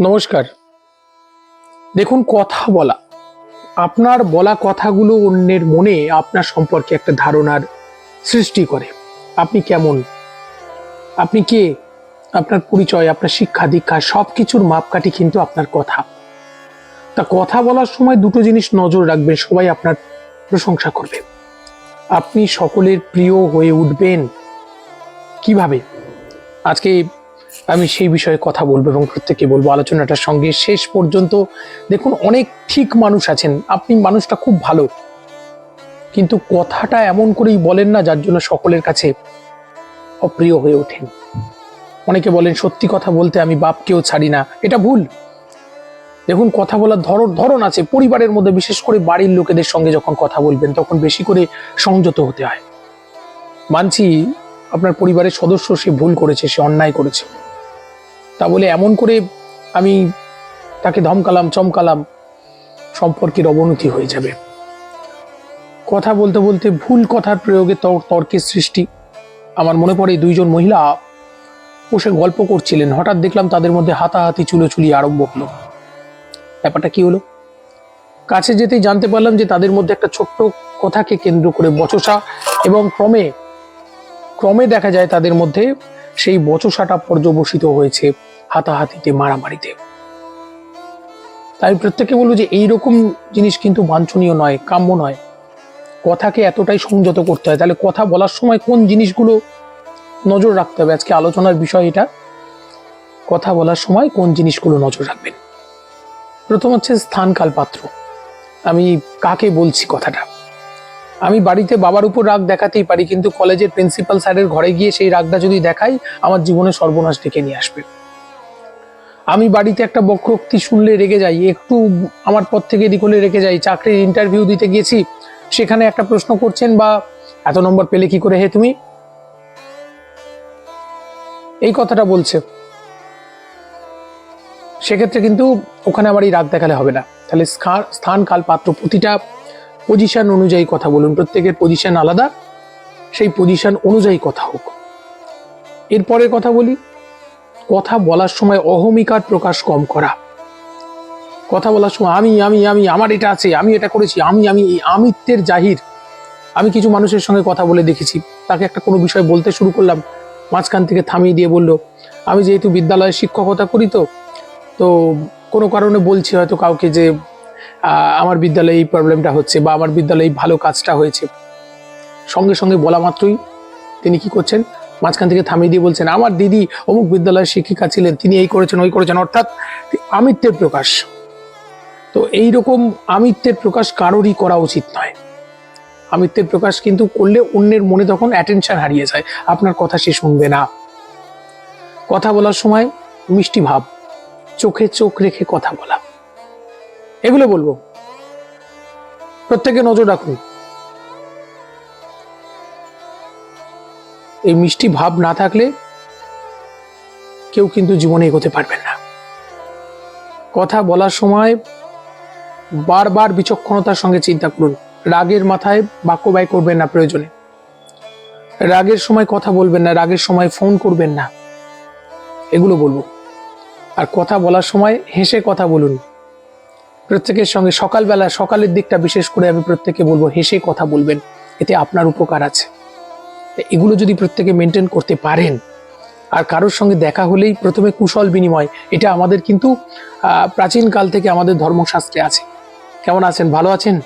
নমস্কার। দেখুন, কথা বলা। আপনার বলা কথাগুলো অন্যের মনে আপনার সম্পর্কে একটা ধারণার সৃষ্টি করে। আপনি কেমন? আপনি কে? আপনার পরিচয়, আপনার শিক্ষা, দীক্ষা সব কিছুর মাপকাঠি কিন্তু আপনার কথা। তা কথা বলার সময় দুটো জিনিস নজর রাখবেন, সবাই আপনার প্রশংসা করবে। আপনি সকলের প্রিয় হয়ে উঠবেন। কীভাবে? আজকে আমি সেই বিষয়ে কথা বলব এবং প্রত্যেককে বলব। আলোচনাটার সঙ্গে শেষ পর্যন্ত দেখুন, অনেক ঠিক মানুষ আছেন। আপনি মানুষটা খুব ভালো। কিন্তু কথাটা এমন করেই বলেন না, যার জন্য সকলের কাছে অপ্রিয় হয়ে ওঠেন। অনেকে বলেন, সত্যি কথা বলতে আমি বাপকেও ছাড়ি না। এটা ভুল। দেখুন, কথা বলার ধরন ধরন আছে। পরিবারের মধ্যে বিশেষ করে বাড়ির লোকেদের সঙ্গে যখন কথা বলবেন, তখন বেশি করে সংযত হতে হয়। মানছি, আপনার পরিবারের সদস্য সে ভুল করেছে, সে অন্যায় করেছে। তা বলে এমন করে আমি তাকে ধমকালাম, চমকালাম, সম্পর্কের অবনতি হয়ে যাবে। কথা বলতে বলতে ভুল কথার প্রয়োগে তর- তর্কের সৃষ্টি। আমার মনে পড়ে দুইজন মহিলা বসে গল্প করছিলেন। হঠাৎ দেখলাম তাদের মধ্যে হাতাহাতি চুলোচুলি আরম্ভ হলো। ব্যাপারটা কি হলো? কাছে যেতেই জানতে পারলাম যে তাদের মধ্যে একটা ছোট্ট কথাকে কেন্দ্র করে বচসা এবং ক্রমে ক্রমে দেখা যায় তাদের মধ্যে সেই বচসাটা পর্যবসিত হয়েছে। হাতাহাতিতে, মারামারিতে। তাই প্রত্যেকে বলব যে এইরকম জিনিস কিন্তু বাঞ্ছনীয় নয়, কাম্য নয়। কথাকে এতটাই সংযত করতে হয়। তাহলে কথা বলার সময় কোন জিনিসগুলো নজর রাখতে হবে? আজকে আলোচনার বিষয় এটা। কথা বলার সময় কোন জিনিসগুলো নজর রাখবেন? প্রথম হচ্ছে স্থান কাল পাত্র আমি কাকে বলছি কথাটা? আমি বাড়িতে বাবার উপর রাগ দেখাতেই পারি, কিন্তু কলেজের প্রিন্সিপাল স্যারের ঘরে গিয়ে সেই রাগটা যদি দেখাই, আমার জীবনে সর্বনাশ ডেকে নিয়ে আসবে। আমি বাড়িতে একটা বক্রোক্তি শুনলে রেগে যাই, একটু আমার পর থেকে এদিক হলে রেগে যাই, চাকরির ইন্টারভিউ দিতে গিয়েছি, সেখানে একটা প্রশ্ন করছেন বা এত নম্বর পেলে কি করে হে তুমি? এই কথাটা বলছে। সেক্ষেত্রে কিন্তু ওখানে আমার এই রাগ দেখালে হবে না। তাহলে স্থান কাল, পাত্র, প্রতিটা পজিশন অনুযায়ী কথা বলুন, প্রত্যেকের পজিশন আলাদা, সেই পজিশন অনুযায়ী কথা হোক। এরপরের কথা বলি। কথা বলার সময় অহমিকার প্রকাশ কম করা। কথা বলার সময়, আমি আমি আমি, আমার এটা আছে, আমি এটা করেছি, আমি আমি, এই আমিত্বের জাহির। আমি কিছু মানুষের সঙ্গে কথা বলে দেখেছি। তাকে একটা কোনো বিষয় বলতে শুরু করলাম, মাঝখান থেকে থামিয়ে দিয়ে বলল, আমি যেহেতু বিদ্যালয়ে শিক্ষকতা করি তো তো কোনো কারণে বলছি হয়তো কাউকে যে আমার বিদ্যালয়ে এই প্রবলেমটা হচ্ছে বা আমার বিদ্যালয়ে ভালো কাজটা হয়েছে। সঙ্গে সঙ্গে বলা মাত্রই তিনি কি করছেন মাঝখান থেকে থামিয়ে দিয়ে বলছেন, আমার দিদি অমুক বিদ্যালয়ের শিক্ষিকা ছিলেন, তিনি এই করেছেন, ওই করেছেন। অর্থাৎ আমিত্বের প্রকাশ। তো এই রকম আমিত্বের প্রকাশ কারোরই করা উচিত নয়। আমিত্বের প্রকাশ কিন্তু করলে অন্যের মনে তখন অ্যাটেনশন হারিয়ে যায়। আপনার কথা সে শুনবে না। কথা বলার সময় মিষ্টি ভাব, চোখে চোখ রেখে কথা বলা। এগুলো বলব। প্রত্যেকে নজর রাখুন। এই মিষ্টি ভাব না থাকলে কেউ কিন্তু জীবনে এগোতে পারবেন না। কথা বলার সময় বারবার বিচক্ষণতার সঙ্গে চিন্তা করুন। রাগের মাথায় বাক্য ব্যয় করবেন না প্রয়োজনে। রাগের সময় কথা বলবেন না, রাগের সময় ফোন করবেন না। এগুলো বলব। আর কথা বলার সময় হেসে কথা বলুন। প্রত্যেকের সঙ্গে সকালবেলা, সকালের দিকটা বিশেষ করে আমি প্রত্যেককে বলব, হেসে কথা বলবেন। এতে আপনার উপকার আছে। এগুলো যদি প্রত্যেকে মেনটেন করতে পারেন আর কারোর সঙ্গে দেখা হলেই প্রথমে কুশল বিনিময় এটা আমাদের কিন্তু আহ, প্রাচীন কাল থেকে আমাদের ধর্মশাস্ত্রে আছে। কেমন আছেন? ভালো আছেন?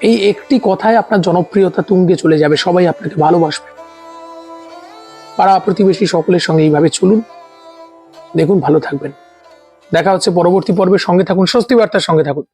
এই একটি কথায় আপনার জনপ্রিয়তা তুঙ্গে চলে যাবে সবাই আপনাকে ভালোবাসবে। পাড়া প্রতিবেশী সকলের সঙ্গে এইভাবে চলুন। দেখুন ভালো থাকবেন। দেখা হচ্ছে পরবর্তী পর্বে। সঙ্গে থাকুন স্বস্তি বার্তার সঙ্গে থাকুন।